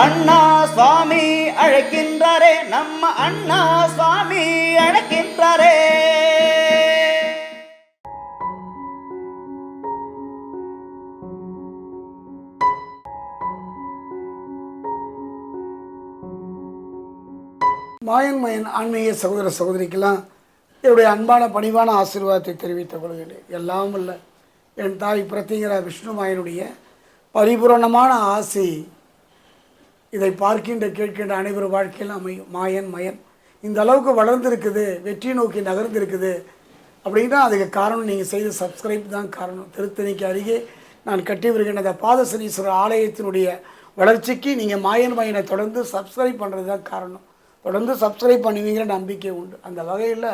அண்ணா சுவாமி அழைக்கின்றாரே நம்ம அண்ணா சுவாமி அழைக்கின்றாரே. மாயன் மயன் ஆன்மீக சகோதர சகோதரிக்கெல்லாம் என்னுடைய அன்பான பணிவான ஆசீர்வாதத்தை தெரிவித்துக் கொள்கிறேன். எல்லாம் இல்லை. என் தாய் பிரத்திங்கரா விஷ்ணு மாயனுடைய பரிபூரணமான ஆசை இதை பார்க்கின்ற கேட்கின்ற அனைவரும் வாழ்க்கையில் அமையும். மாயன் மயன். இந்த அளவுக்கு வளர்ந்துருக்குது வெற்றி நோக்கி நகர்ந்திருக்குது. அப்படின்னா அதுக்கு காரணம் நீங்கள் செய்த சப்ஸ்கிரைப் தான் காரணம். திருத்தணிக்கு அருகே நான் கட்டி வருகின்ற அந்த பாதசனீஸ்வரர் ஆலயத்தினுடைய வளர்ச்சிக்கு நீங்கள் மாயன் மயனை தொடர்ந்து சப்ஸ்கிரைப் பண்ணுறது தான் காரணம். தொடர்ந்து சப்ஸ்கிரைப் பண்ணுவீங்கிற நம்பிக்கை உண்டு. அந்த வகையில்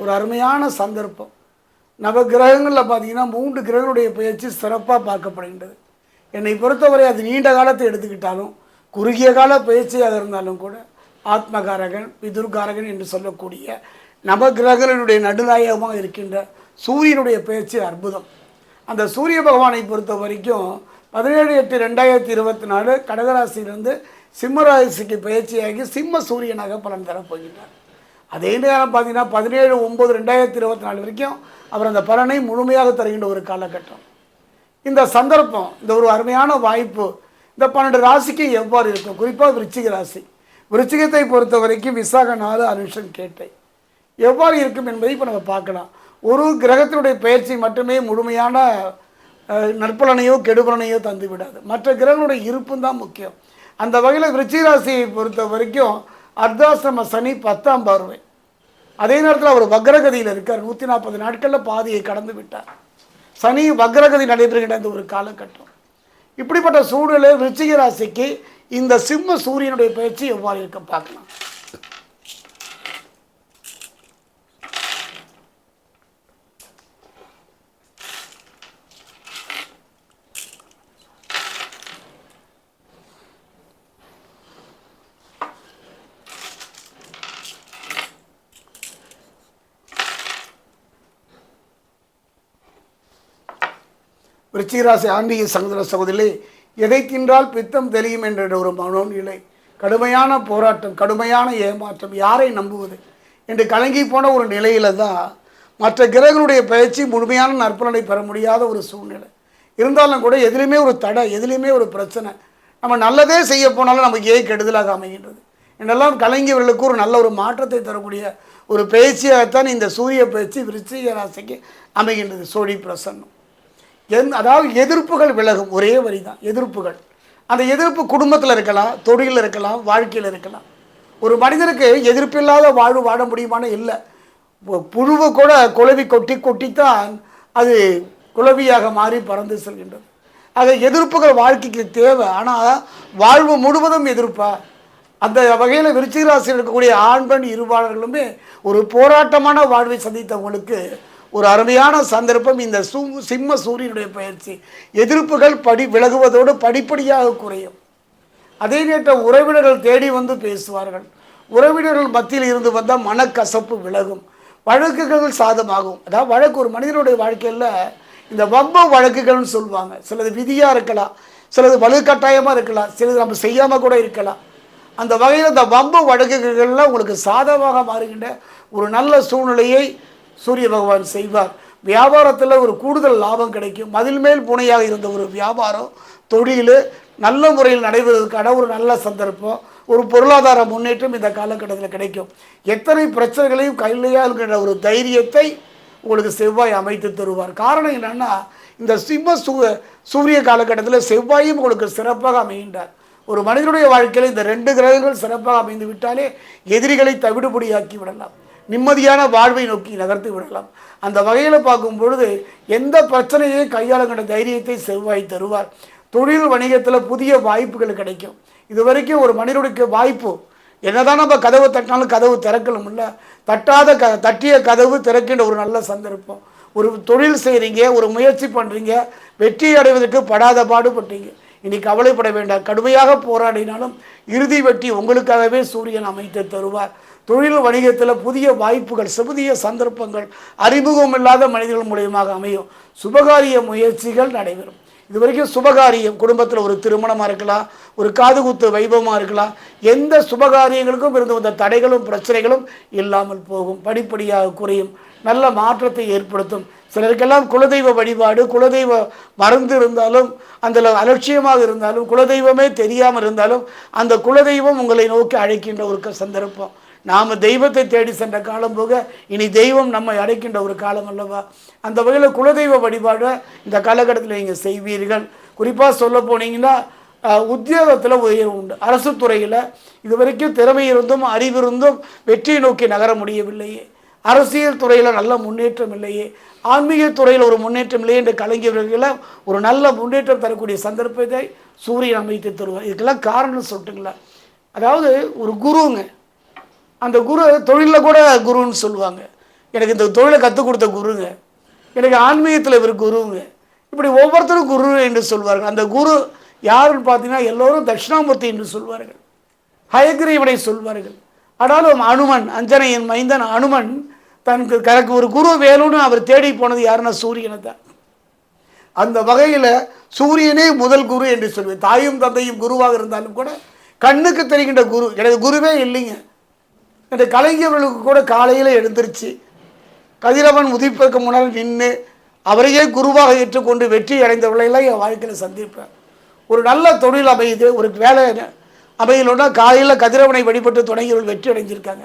ஒரு அருமையான சந்தர்ப்பம். நவ கிரகங்களில் பார்த்தீங்கன்னா மூன்று கிரகங்களுடைய பயிற்சி சிறப்பாக பார்க்கப்படுகின்றது. என்னை பொறுத்தவரை அது நீண்ட காலத்தை எடுத்துக்கிட்டாலும் குறுகிய கால பயிற்சியாக இருந்தாலும் கூட ஆத்மகாரகன் பிதுர்காரகன் என்று சொல்லக்கூடிய நவகிரகங்களுடைய நடுநாயகமாக இருக்கின்ற சூரியனுடைய பயிற்சி அற்புதம். அந்த சூரிய பகவானை பொறுத்த வரைக்கும் பதினேழு எட்டு ரெண்டாயிரத்தி இருபத்தி நாலு கடகராசியிலிருந்து சிம்மராசிக்கு பயிற்சியாகி சிம்ம சூரியனாக பலன் தரப்போகின்றார் அதே நேரம் பார்த்தீங்கன்னா பதினேழு ஒம்பது ரெண்டாயிரத்தி இருபத்தி நாலு வரைக்கும் அவர் அந்த பலனை முழுமையாக தருகின்ற ஒரு காலகட்டம். இந்த சந்தர்ப்பம் இந்த ஒரு அருமையான வாய்ப்பு இந்த பன்னெண்டு ராசிக்கு எவ்வாறு இருக்கும்? குறிப்பாக விருச்சிக ராசி. விருச்சிகத்தை பொறுத்த வரைக்கும் விசாக நாலு அனுஷன் கேட்டை. எவ்வாறு இருக்கும் என்பதை இப்போ நம்ம பார்க்கலாம். ஒரு கிரகத்தினுடைய பயிற்சி மட்டுமே முழுமையான நற்பலனையோ கெடுபலனையோ தந்து விடாது மற்ற கிரகங்களுடைய இருப்பும் தான் முக்கியம். அந்த வகையில் விருச்சிக ராசியை பொறுத்த வரைக்கும் அர்த்தாசிரம சனி பத்தாம் பார்வை. அதே நேரத்தில் அவர் வக்ரகதியில் இருக்கார். நூற்றி நாற்பது நாட்களில் பாதியை கடந்து விட்டார். சனி வக்ரகதி நடைபெறுகின்ற அந்த ஒரு காலகட்டம். இப்படிப்பட்ட சூழ்நிலை ரிச்சிகராசிக்கு இந்த சிம்ம சூரியனுடைய பயிற்சி எவ்வாறு இருக்க பார்க்கலாம். விருச்சிகராசி ஆன்மீக சகோதர சகோதரி எதை தின்றால் பித்தம் தெரியும் என்ற ஒரு மனோநிலை கடுமையான போராட்டம் கடுமையான ஏமாற்றம் யாரை நம்புவது என்று கலங்கி போன ஒரு நிலையில் தான் மற்ற கிரகங்களுடைய பயிற்சி முழுமையான நற்பலனை பெற முடியாத ஒரு சூழ்நிலை. இருந்தாலும் கூட எதுலேயுமே ஒரு தடை எதுலேயுமே ஒரு பிரச்சனை. நம்ம நல்லதே செய்ய போனாலும் நமக்கு ஏன் கெடுதலாக அமைகின்றது. என்றெல்லாம் கலைஞர்களுக்கு ஒரு நல்ல ஒரு மாற்றத்தை தரக்கூடிய ஒரு பயிற்சியாகத்தான் இந்த சூரிய பயிற்சி விருச்சிக ராசிக்கு அமைகின்றது. சோழி பிரசன்னம். எந் அதாவது எதிர்ப்புகள் விலகும். ஒரே வரி தான் எதிர்ப்புகள். அந்த எதிர்ப்பு குடும்பத்தில் இருக்கலாம் தொழிலில் இருக்கலாம் வாழ்க்கையில் இருக்கலாம். ஒரு மனிதனுக்கு எதிர்ப்பில்லாத வாழ்வு வாழ முடியுமான்னு இல்லை. புழுவை கூட குழவி கொட்டி கொட்டித்தான் அது குழவியாக மாறி பறந்து செல்கின்றது. ஆக எதிர்ப்புகள் வாழ்க்கைக்கு தேவை. ஆனால் வாழ்வு முழுவதும் எதிர்ப்பா? அந்த வகையில் விருச்சிகராசியில் இருக்கக்கூடிய ஆண் பெண் இருவாளர்களுமே ஒரு போராட்டமான வாழ்வை சந்தித்தவங்களுக்கு ஒரு அருமையான சந்தர்ப்பம். இந்த சூ சிம்ம சூரியனுடைய பயிற்சி. எதிர்ப்புகள் படி விலகுவதோடு படிப்படியாக குறையும். அதே நேரத்தில் உறவினர்கள் தேடி வந்து பேசுவார்கள். உறவினர்கள் மத்தியில் இருந்து வந்தால் மனக்கசப்பு விலகும். வழக்குகள் சாதமாகும். அதாவது வழக்கு ஒரு மனிதனுடைய வாழ்க்கையில் இந்த வம்ப வழக்குகள்னு சொல்லுவாங்க. சிலது விதியாக இருக்கலாம் சிலது வலுக்கட்டாயமாக இருக்கலாம் சிலது நம்ம செய்யாமல் கூட இருக்கலாம். அந்த வகையில் இந்த வம்ப வழக்குகள்லாம் உங்களுக்கு சாதமாக மாறுகின்ற ஒரு நல்ல சூழ்நிலையை சூரிய பகவான் செய்வார். வியாபாரத்தில் ஒரு கூடுதல் லாபம் கிடைக்கும். அதில் மேல் புனையாக இருந்த ஒரு வியாபாரம் தொழில் நல்ல முறையில் நடைபெறுவதற்கான ஒரு நல்ல சந்தர்ப்பம். ஒரு பொருளாதார முன்னேற்றம் இந்த காலகட்டத்தில் கிடைக்கும். எத்தனை பிரச்சனைகளையும் கையிலையாகின்ற ஒரு தைரியத்தை உங்களுக்கு செவ்வாய் அமைத்து தருவார். காரணம் என்னென்னா இந்த சிம்ம சூ சூரிய காலகட்டத்தில் செவ்வாயும் உங்களுக்கு சிறப்பாக அமைகின்றார். ஒரு மனிதனுடைய வாழ்க்கையில் இந்த ரெண்டு கிரகங்கள் சிறப்பாக அமைந்து விட்டாலே எதிரிகளை தவிடுபடியாக்கி விடலாம். நிம்மதியான வாழ்வை நோக்கி நகர்த்து விடலாம். அந்த வகையில் பார்க்கும் பொழுது எந்த பிரச்சனையையும் கையாளுங்கிற தைரியத்தை செவ்வாய் தருவார். தொழில் வணிகத்தில் புதிய வாய்ப்புகள் கிடைக்கும். இது வரைக்கும் ஒரு மனிதனுடைய வாய்ப்பு என்னதான் நம்ம கதவு தட்டினாலும் கதவு திறக்கணும் இல்லை. தட்டாத க தட்டிய கதவு திறக்கின்ற ஒரு நல்ல சந்தர்ப்பம். ஒரு தொழில் செய்கிறீங்க ஒரு முயற்சி பண்ணுறீங்க வெற்றி அடைவதற்கு படாத பாடுபட்டீங்க. இனி கவலைப்பட வேண்டாம். கடுமையாக போராடினாலும் இறுதி வெற்றி உங்களுக்காகவே சூரியன் அமைத்து தருவார். தொழில் வணிகத்தில் புதிய வாய்ப்புகள் புதிய சந்தர்ப்பங்கள் அறிமுகம் இல்லாத மனிதர்கள் மூலியமாக அமையும். சுபகாரிய முயற்சிகள் நடைபெறும். இது வரைக்கும் சுபகாரியம் குடும்பத்தில் ஒரு திருமணமாக இருக்கலாம் ஒரு காதுகுத்து வைபவமாக இருக்கலாம் எந்த சுபகாரியங்களுக்கும் இருந்து வந்த தடைகளும் பிரச்சனைகளும் இல்லாமல் போகும். படிப்படியாக குறையும். நல்ல மாற்றத்தை ஏற்படுத்தும். சிலருக்கெல்லாம் குலதெய்வ வழிபாடு குலதெய்வ மறந்து இருந்தாலும் அந்த அலட்சியமாக இருந்தாலும் குலதெய்வமே தெரியாமல் இருந்தாலும் அந்த குலதெய்வம் உங்களை நோக்கி அழைக்கின்ற ஒரு சந்தர்ப்பம். நாம் தெய்வத்தை தேடி சென்ற காலம் போக இனி தெய்வம் நம்மை அடைக்கின்ற ஒரு காலம் அல்லவா? அந்த வகையில் குலதெய்வ வழிபாடை இந்த காலகட்டத்தில் நீங்கள் செய்வீர்கள். குறிப்பாக சொல்ல போனீங்கன்னா உத்தியோகத்தில் உயர்வு உண்டு. அரசு துறையில் இது வரைக்கும் திறமை இருந்தும் அறிவிருந்தும் வெற்றியை நோக்கி நகர முடியவில்லையே. அரசியல் துறையில் நல்ல முன்னேற்றம் இல்லையே. ஆன்மீக துறையில் ஒரு முன்னேற்றம் இல்லையே என்று கலைஞர்களை ஒரு நல்ல முன்னேற்றம் தரக்கூடிய சந்தர்ப்பத்தை சூரியன் அமைத்து தருவார். இதுக்கெல்லாம் காரணம் சொல்லிட்டுங்களா அதாவது ஒரு குருங்க அந்த குரு தொழிலில் கூட குருன்னு சொல்லுவாங்க. எனக்கு இந்த தொழிலை கற்றுக் கொடுத்த குருங்க. எனக்கு ஆன்மீகத்தில் இவர் குருங்க. இப்படி ஒவ்வொருத்தரும் குரு என்று சொல்வார்கள். அந்த குரு யாருன்னு பார்த்தீங்கன்னா எல்லோரும் தட்சிணாமூர்த்தி என்று சொல்வார்கள். ஹயக்ரீவனை சொல்வார்கள். ஆனாலும் அனுமன் அஞ்சனையின் மைந்தன் அனுமன் தனக்கு கணக்கு ஒரு குரு வேணும்னு அவர் தேடி போனது யாருன்னா சூரியனை தான். அந்த வகையில் சூரியனே முதல் குரு என்று சொல்வேன் தாயும் தந்தையும் குருவாக இருந்தாலும் கூட கண்ணுக்கு தெரிகின்ற குரு. எனது குருவே இல்லைங்க. இந்த கலைஞர்களுக்கு கூட காலையில் எழுந்திருச்சு. கதிரவன் உதிப்பதற்கு முன்னால் நின்று அவரையே குருவாக ஏற்றுக்கொண்டு வெற்றி அடைந்தவர்களெல்லாம் என் வாழ்க்கையில் சந்திப்பேன். ஒரு நல்ல தொழில் அமையுது ஒரு வேலை அமையணும்னா காலையில் கதிரவனை வழிபட்டு தொடங்கியவர்கள் வெற்றி அடைஞ்சிருக்காங்க.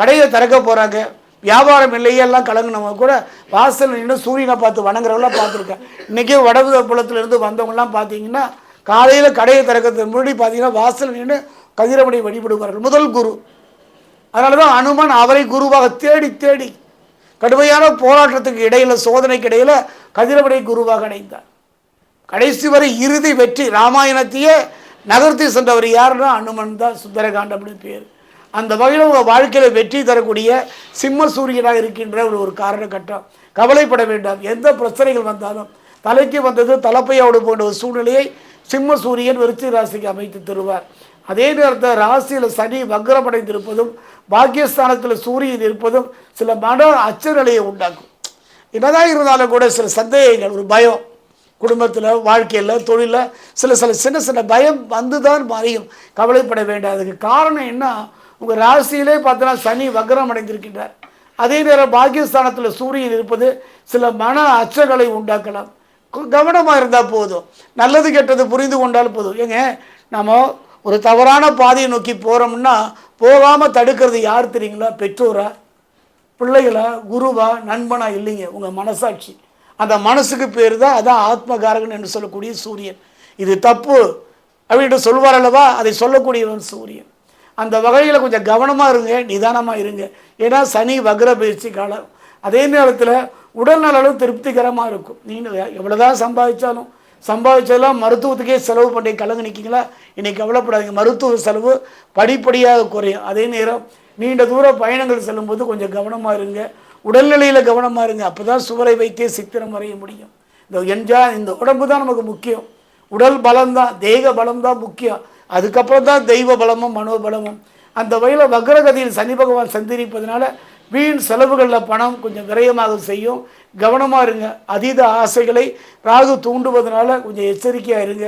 கடையை திறக்க போகிறாங்க வியாபாரம் இல்லையே எல்லாம் கலங்கினவங்க கூட வாசல் நின்று சூரியனை பார்த்து வணங்குறவங்களாம் பார்த்துருக்கேன். இன்றைக்கி வடகு புலத்திலிருந்து வந்தவங்கலாம் பார்த்தீங்கன்னா காலையில் கடையை திறக்கிறதுக்கு முன்னாடி பார்த்தீங்கன்னா வாசல் நின்று கதிரவனை வழிபடுவார்கள். முதல் குரு. அதனால தான் அனுமன் அவரை குருவாக தேடி தேடி கடுமையான போராட்டத்துக்கு இடையில சோதனைக்கு இடையில கதிரவனை குருவாக அடைந்தார் கடைசி வரை இறுதி வெற்றி ராமாயணத்தையே நகர்த்தி சென்றவர் யாருன்னா அனுமன் தான் சுந்தரகாண்டம்னு பேர். அந்த வகையில் உங்கள் வாழ்க்கையில் வெற்றி தரக்கூடிய சிம்ம சூரியனாக இருக்கின்ற ஒரு ஒரு காரணக்கட்டம் கவலைப்பட வேண்டாம். எந்த பிரச்சனைகள் வந்தாலும் தலைக்கு வந்தது தலைப்பையோடு போன்ற ஒரு சூழ்நிலையை சிம்ம சூரியன் விருச்சி ராசிக்கு அமைத்து தருவார். அதே நேரத்தில் ராசியில் சனி வக்ரமடைந்திருப்பதும் பாக்கியஸ்தானத்தில் சூரியன் இருப்பதும் சில மன அச்சநிலையை உண்டாக்கும். என்னதான் இருந்தாலும் கூட சில சந்தேகங்கள் ஒரு பயம் குடும்பத்தில் வாழ்க்கையில் தொழிலில் சில சில சின்ன சின்ன பயம் வந்து தான் மறையும். கவலைப்பட வேண்டாம். அதுக்கு காரணம் என்ன? உங்கள் ராசியிலே பார்த்தோன்னா சனி வக்ரம் அடைந்திருக்கின்றார் அதே நேரம் பாக்கியஸ்தானத்தில் சூரியன் இருப்பது சில மன அச்சங்களை உண்டாக்கலாம். கவனமாக இருந்தால் போதும். நல்லது கெட்டது புரிந்து கொண்டால் போதும். ஏங்க நம்ம ஒரு தவறான பாதையை நோக்கி போகிறோம்னா போகாமல் தடுக்கிறது யார் தெரியுங்களா? பெற்றோரா? பிள்ளைகளா? குருவா? நண்பனா? இல்லைங்க. உங்கள் மனசாட்சி. அந்த மனசுக்கு பேர் தான் அதான் ஆத்மகாரகன் என்று சொல்லக்கூடிய சூரியன். இது தப்பு. அப்படின்ட்டு சொல்வார் அல்லவா? அதை சொல்லக்கூடியவன் சூரியன். அந்த வகையில் கொஞ்சம் கவனமாக இருங்க. நிதானமாக இருங்க. ஏன்னா சனி வக்ர பயிற்சி காலம். அதே நேரத்தில் உடல் நலம் திருப்திகரமாக இருக்கும். நீங்கள் எவ்வளோதான் சம்பாதிச்சாலும் சம்பாதிச்சதெல்லாம் மருத்துவத்துக்கே செலவு பண்ணி கலந்து நிற்கிங்களா இன்றைக்கி கவலைப்படாதீங்க. மருத்துவ செலவு படிப்படியாக குறையும். அதே நேரம் நீண்ட தூர பயணங்கள் செல்லும்போது கொஞ்சம் கவனமாக இருங்க. உடல்நிலையில் கவனமாக இருங்க. அப்போ தான் சுவரை வைத்தே சித்திரம் வரைய முடியும். இந்த என்ஜா இந்த உடம்பு தான் நமக்கு முக்கியம். உடல் பலம்தான் தேக பலம்தான் முக்கியம். அதுக்கப்புறம் தான் தெய்வ பலமும் மனோபலமும். அந்த வகையில் வக்ரகதியில் சனி பகவான் சந்திரிப்பதனால வீண் செலவுகளில் பணம் கொஞ்சம் விரயமாக செய்யும். கவனமாக இருங்க. அதீத ஆசைகளை ராகு தூண்டுவதனால கொஞ்சம் எச்சரிக்கையாக இருங்க.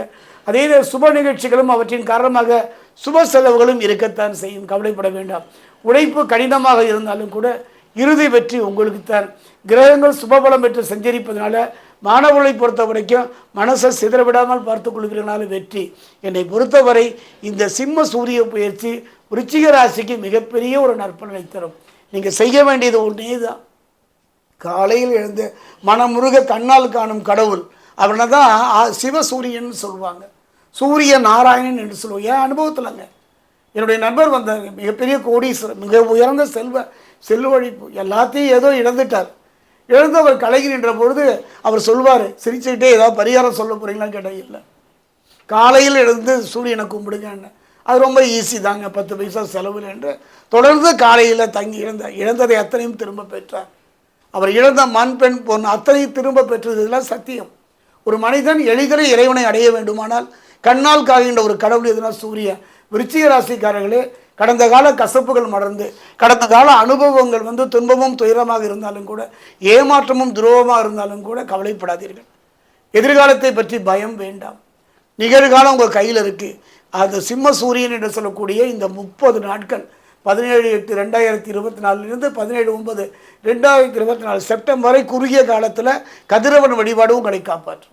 அதே சுப நிகழ்ச்சிகளும் அவற்றின் காரணமாக சுப செலவுகளும் இருக்கத்தான் செய்யும். கவலைப்பட வேண்டாம். உழைப்பு கடினமாக இருந்தாலும் கூட இறுதி வெற்றி உங்களுக்குத்தான் கிரகங்கள் சுபபலம் பெற்று சஞ்சரிப்பதனால மாணவர்களை பொறுத்த வரைக்கும் மனசை சிதறவிடாமல் பார்த்து கொள்கிறனால வெற்றி. என்னை பொறுத்தவரை இந்த சிம்ம சூரிய பயிற்சி ருச்சிக ராசிக்கு மிகப்பெரிய ஒரு நற்பலனை தரும். நீங்கள் செய்ய வேண்டியது ஒன்றே தான் காலையில் எழுந்து மனமுருக கண்ணால் காணும் கடவுள். அவனை தான் சிவசூரியன் சொல்லுவாங்க சூரிய நாராயணன் என்று சொல்லுவோம். என் அனுபவத்தில்ங்க? என்னுடைய நண்பர் வந்த மிகப்பெரிய கோடீஸ்வரர் மிக உயர்ந்த செல்வ செல்வழிப்பு எல்லாத்தையும் ஏதோ இழந்துட்டார். இழந்து அவர் கலகி நின்ற பொழுது அவர் சொல்வார் சிரிச்சுக்கிட்டே ஏதாவது பரிகாரம் சொல்ல போகிறீங்களான்னு கேட்டால் இல்லை. காலையில் எழுந்து சூரியனை கும்பிடுங்கன்னு. அது ரொம்ப ஈஸி தாங்க. பத்து பைசா செலவில் என்று தொடர்ந்து காலையில் தங்கி இழந்த இழந்ததை அத்தனையும் திரும்ப பெற்றார். அவர் இழந்த மண் பெண் பொன் அத்தனையும் திரும்ப பெற்றது இதெல்லாம் சத்தியம். ஒரு மனிதன் எளிதில் இறைவனை அடைய வேண்டுமானால் கண்ணால் காகின்ற ஒரு கடவுள் எதுனா சூரியன் விருச்சிக ராசிக்காரர்களே கடந்த கால கசப்புகள் மறந்து கடந்த கால அனுபவங்கள் வந்து துன்பமும் துயரமாக இருந்தாலும் கூட ஏமாற்றமும் துரோகமாக இருந்தாலும் கூட கவலைப்படாதீர்கள். எதிர்காலத்தை பற்றி பயம் வேண்டாம். நிகழ்காலம் உங்கள் கையில் இருக்குது அது சிம்ம சூரியன் என்று சொல்லக்கூடிய இந்த முப்பது நாட்கள் பதினேழு எட்டு ரெண்டாயிரத்தி இருபத்தி நாலுலேருந்து பதினேழு ஒன்பது ரெண்டாயிரத்தி இருபத்தி நாலு செப்டம்பர் வரை குறுகிய காலத்தில் கதிரவன் வழிபாடும் உங்களை காப்பாற்றும்.